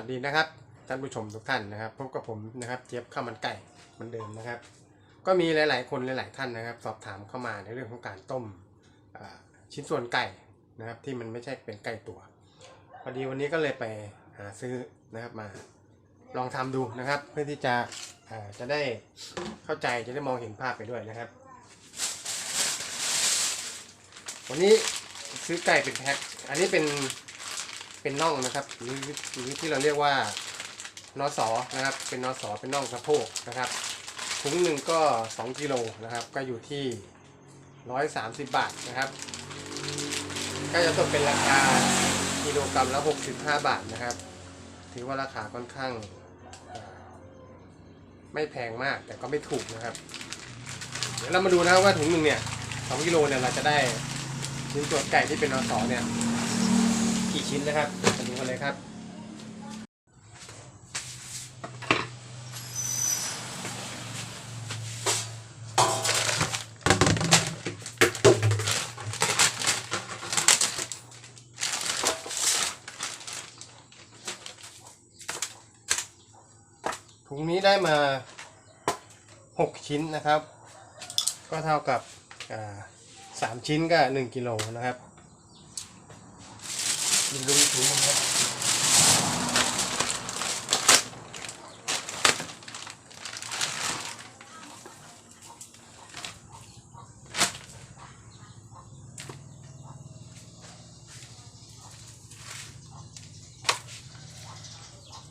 ัสดีนะครับท่านผู้ชมทุกท่านนะครับพบกับผมนะครับเจี๊ยบข้าวมันไก่เหมือนเดิมนะครับ ก็มีหลาย ๆ คนหลาย ๆ ท่านนะครับ สอบถามเข้ามาในเรื่องของการต้มชิ้นส่วนไก่นะครับ ที่มันไม่ใช่เป็นไก่ตัวพอดีวันนี้ก็เลยไปหาซื้อนะครับมาลองทำดูนะครับ เพื่อที่จะจะได้เข้าใจจะได้มองเห็นภาพไปด้วยนะครับ วันนี้ซื้อไก่เป็นแพ็คอันนี้เป็น เป็นน่องนะครับหรือหรือที่เราเรียกว่านอสอนะครับ เป็นนอสอเป็นน่องสะโพกนะครับถุงหนึ่งก็ 2กิโลนะครับ ก็อยู่ที่ 130 บาทนะครับ ก็จะตกเป็นราคากิโลกรัมละ65 บาทนะครับ ถือว่าราคาค่อนข้าง ไม่แพงมากแต่ก็ไม่ถูกนะครับ เดี๋ยวเรามาดูนะครับว่าถุงหนึ่งเนี่ย2กิโลเนี่ยเราจะได้ชิ้นส่วนไก่ที่เป็นนอสอเนี่ย กี่ชิ้นนะครับมาดูกันเลยครับ ถุงนี้ได้มา 6 ชิ้นนะครับ ก็เท่ากับอ่าสามชิ้นก็ 1 กิโลนะครับ ดูดูถุงมันครับ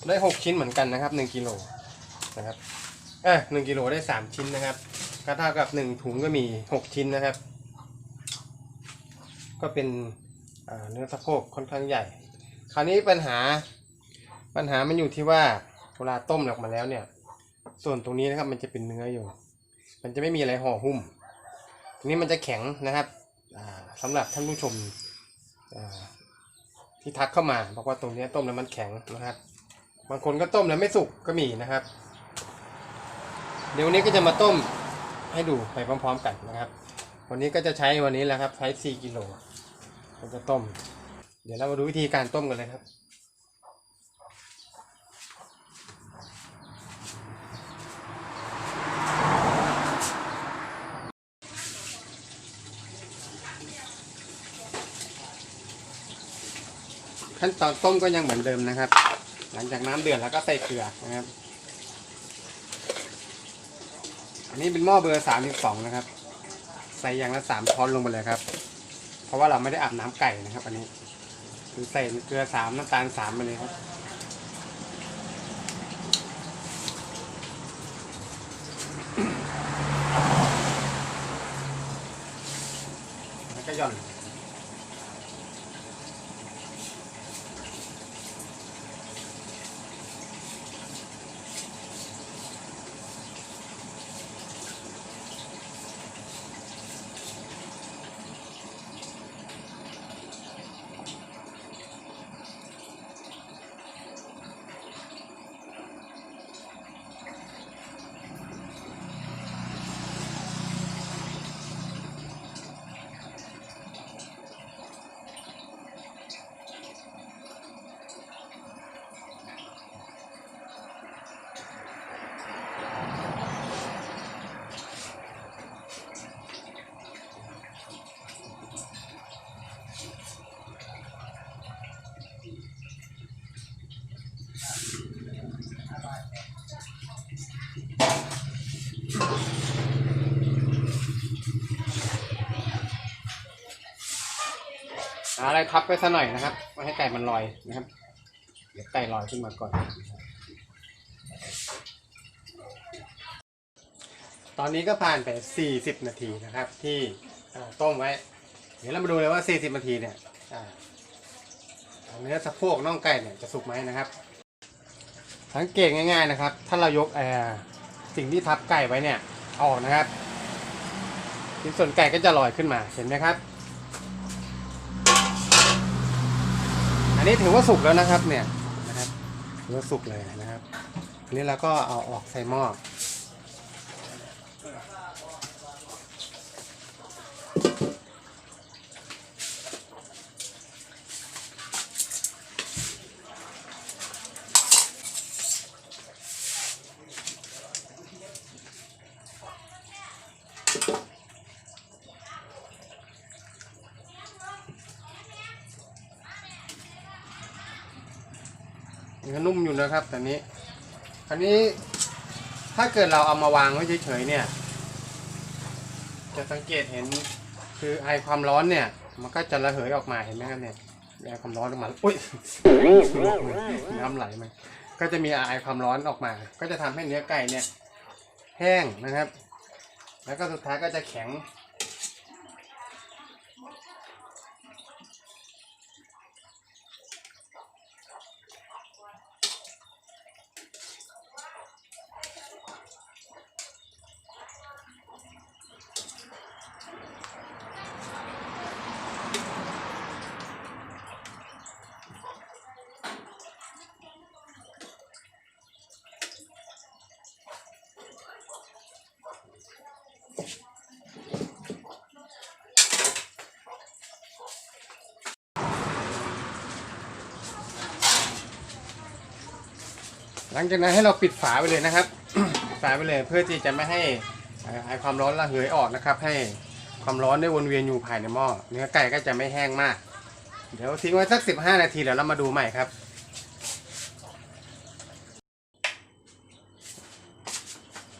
ได้หกชิ้นเหมือนกันนะครับหนึ่งกิโลนะครับเออหนึ่งกิโลได้สามชิ้นนะครับก็เท่ากับหนึ่งถุงก็มีหกชิ้นนะครับ ก็เป็น เนื้อสะโพกค่อนข้างใหญ่ คราวนี้ปัญหาปัญหามันอยู่ที่ว่าเวลาต้มออกมาแล้วเนี่ย ส่วนตรงนี้นะครับมันจะเป็นเนื้ออยู่ มันจะไม่มีอะไรห่อหุ้มตรงนี้มันจะแข็งนะครับอ่าสำหรับท่านผู้ชมที่ทักเข้ามาบอกว่าตรงนี้ต้มแล้วมันแข็งนะครับ บางคนก็ต้มแล้วไม่สุกก็มีนะครับ เดี๋ยววันนี้ก็จะมาต้มให้ดูไปพร้อม ๆ กันนะครับ วันนี้ก็จะใช้วันนี้แหละครับใช้4กิโล เราจะต้ม เดี๋ยวเรามาดูวิธีการต้มกันเลยครับ ขั้นตอนต้มก็ยังเหมือนเดิมนะครับ หลังจากน้ำเดือดแล้วก็ใส่เกลือนะครับ อันนี้เป็นหม้อเบอร์สามสิบสองนะครับ ใส่อย่างละสามช้อนลงไปเลยครับ เพราะว่าเราไม่ได้อาบน้ำไก่นะครับ อันนี้คือใส่เกลือสามน้ำตาลสามไปเลยครับแล้วก็หย่อน หาอะไรทับไปซะหน่อยนะครับไม่ให้ไก่มันลอยนะครับ เดี๋ยวไก่ลอยขึ้นมาก่อน ตอนนี้ก็ผ่านไป 40 นาทีนะครับ ที่ต้มไว้ เดี๋ยวเรามาดูเลยว่า 40 นาทีเนี่ยเนื้อสะโพกน่องไก่เนี่ยจะสุกไหมนะครับ สังเกตง่าย ๆนะครับ ถ้าเรายกเอ่อสิ่งที่ทับไก่ไว้เนี่ยออกนะครับชิ้นส่วนไก่ก็จะลอยขึ้นมาเห็นไหมครับ อัน นี้ถือว่าสุกแล้วนะครับเนี่ยนะครับถือว่าสุกเลยนะครับอันนี้เราก็เอาออกใส่หม้อ นื้อนุ่มอยู่นะครับตอนนี้อันนี้ถ้าเกิดเราเอามาวางไว้เฉยๆเนี่ย จะสังเกตเห็นคือไอความร้อนเนี่ย มันก็จะระเหยออกมาเห็นไหมครับเนี่ยไอความร้อนออกมาอุ้ยน้ำไหลมันก็จะมีไอความร้อนออกมา ก็จะทำให้เนื้อไก่เนี่ย แห้งนะครับ แล้วก็สุดท้ายก็จะแข็ง หลังจากนั้นให้เราปิดฝาไปเลยนะครับ ฝาไปเลยเพื่อที่จะไม่ให้ไอความร้อนระเหยออกนะครับ ให้ความร้อนได้วนเวียนอยู่ภายในหม้อเนื้อไก่ก็จะไม่แห้งมาก เดี๋ยวทิ้งไว้สัก 15 นาทีแล้วเรามาดูใหม่ครับ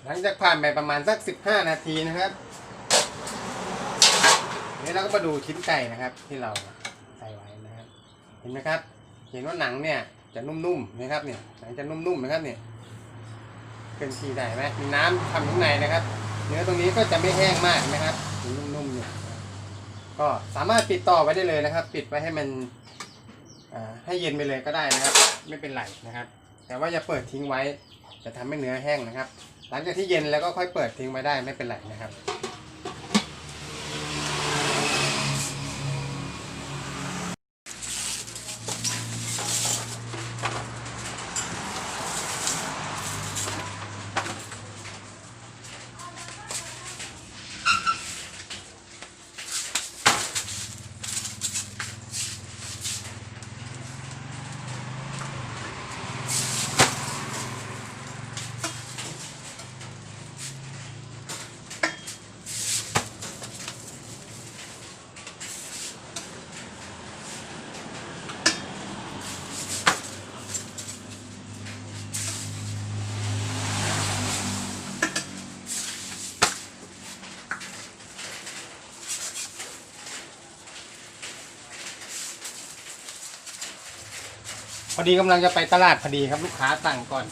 หลังจากผ่านไปประมาณสัก 15 นาทีนะครับนี่เราก็มาดูชิ้นไก่นะครับ ที่เราใส่ไว้นะครับ เห็นไหมครับ เห็นว่าหนังเนี่ย จะนุ่มๆนะครับเนี่ยหนังจะนุ่มๆนะครับเนี่ยเป็นสีได้ไหมมีน้ำทำข้างในนะครับ เนื้อตรงนี้ก็จะไม่แห้งมากนะครับนนุ่มๆเนี่ยก็สามารถปิดต่อไว้ได้เลยนะครับ ปิดไว้ให้มันให้เย็นไปเลยก็ได้นะครับ ไม่เป็นไรนะครับ แต่ว่าอย่าเปิดทิ้งไว้จะทำให้เนื้อแห้งนะครับ หลังจากที่เย็นแล้วก็ค่อยเปิดทิ้งไว้ได้ไม่เป็นไรนะครับ พอดีกำลังจะไปตลาดพอดีครับลูกค้าสั่งก่อน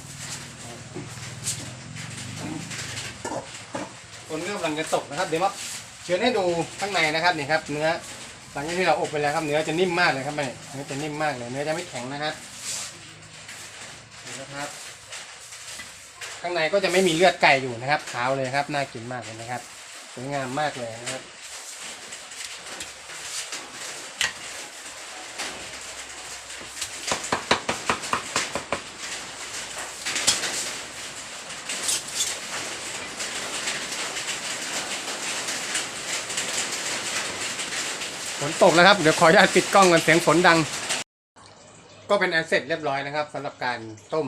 ฝนก็กำลังจะตกนะครับ เดี๋ยวมาเชิญให้ดูข้างในนะครับนี่ครับ เนื้อหลังจากที่เราอบไปแล้วครับเนื้อจะนิ่มมากเลยครับเนี่เนื้อจะนิ่มมากเลยเนื้อจะไม่แข็งนะครับนี่นะครับ ข้างในก็จะไม่มีเลือดไก่อยู่นะครับขาวเลยครับน่ากินมากเลยนะครับสวยงามมากเลยนะครับ ตกแล้วครับ เดี๋ยวขออนุญาตปิดกล้องกันเสียงฝนดัง ก็เป็นอันเสร็จเรียบร้อยนะครับสำหรับการต้ม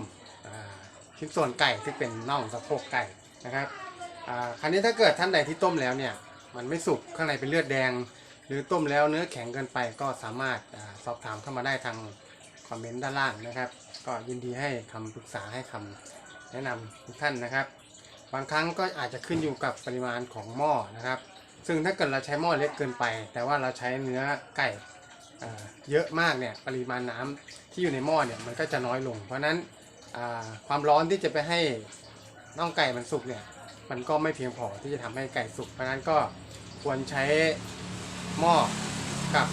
ชิ้นส่วนไก่ที่เป็นน่องสะโพกไก่นะครับคราวนี้ถ้าเกิดท่านใดที่ต้มแล้วเนี่ยมันไม่สุกข้างในเป็นเลือดแดง หรือต้มแล้วเนื้อแข็งเกินไปก็สามารถอสอบถามเข้ามาได้ทางคอมเมนต์ด้านล่างนะครับ ก็ยินดีให้คำปรึกษาให้คำแนะนำทุกท่านนะครับ บางครั้งก็อาจจะขึ้นอยู่กับปริมาณของหม้อนะครับ ซึ่งถ้าเกิดเราใช้หม้อเล็กเกินไป แต่ว่าเราใช้เนื้อไก่เอ่เยอะมากเนี่ยปริมาณน้ำที่อยู่ในหม้อเนี่ยมันก็จะน้อยลง เพราะฉะนั้นความร้อนที่จะไปให้น่องไก่มันสุกเนี่ยมันก็ไม่เพียงพอที่จะทำให้ไก่สุก เพราะฉะนั้นก็ควรใช้หม้อกับ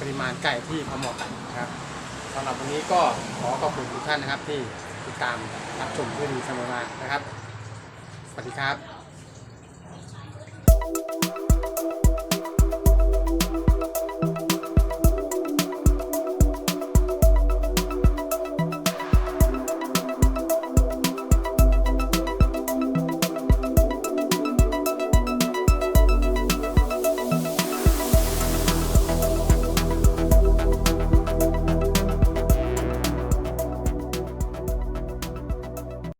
ปริมาณไก่ที่พอเหมาะกันนะครับสำหรับวันนี้ก็ขอขอบคุณทุกท่านนะครับที่ติดตามรับชมด้วยดีเสมอมานะครับ สวัสดีครับ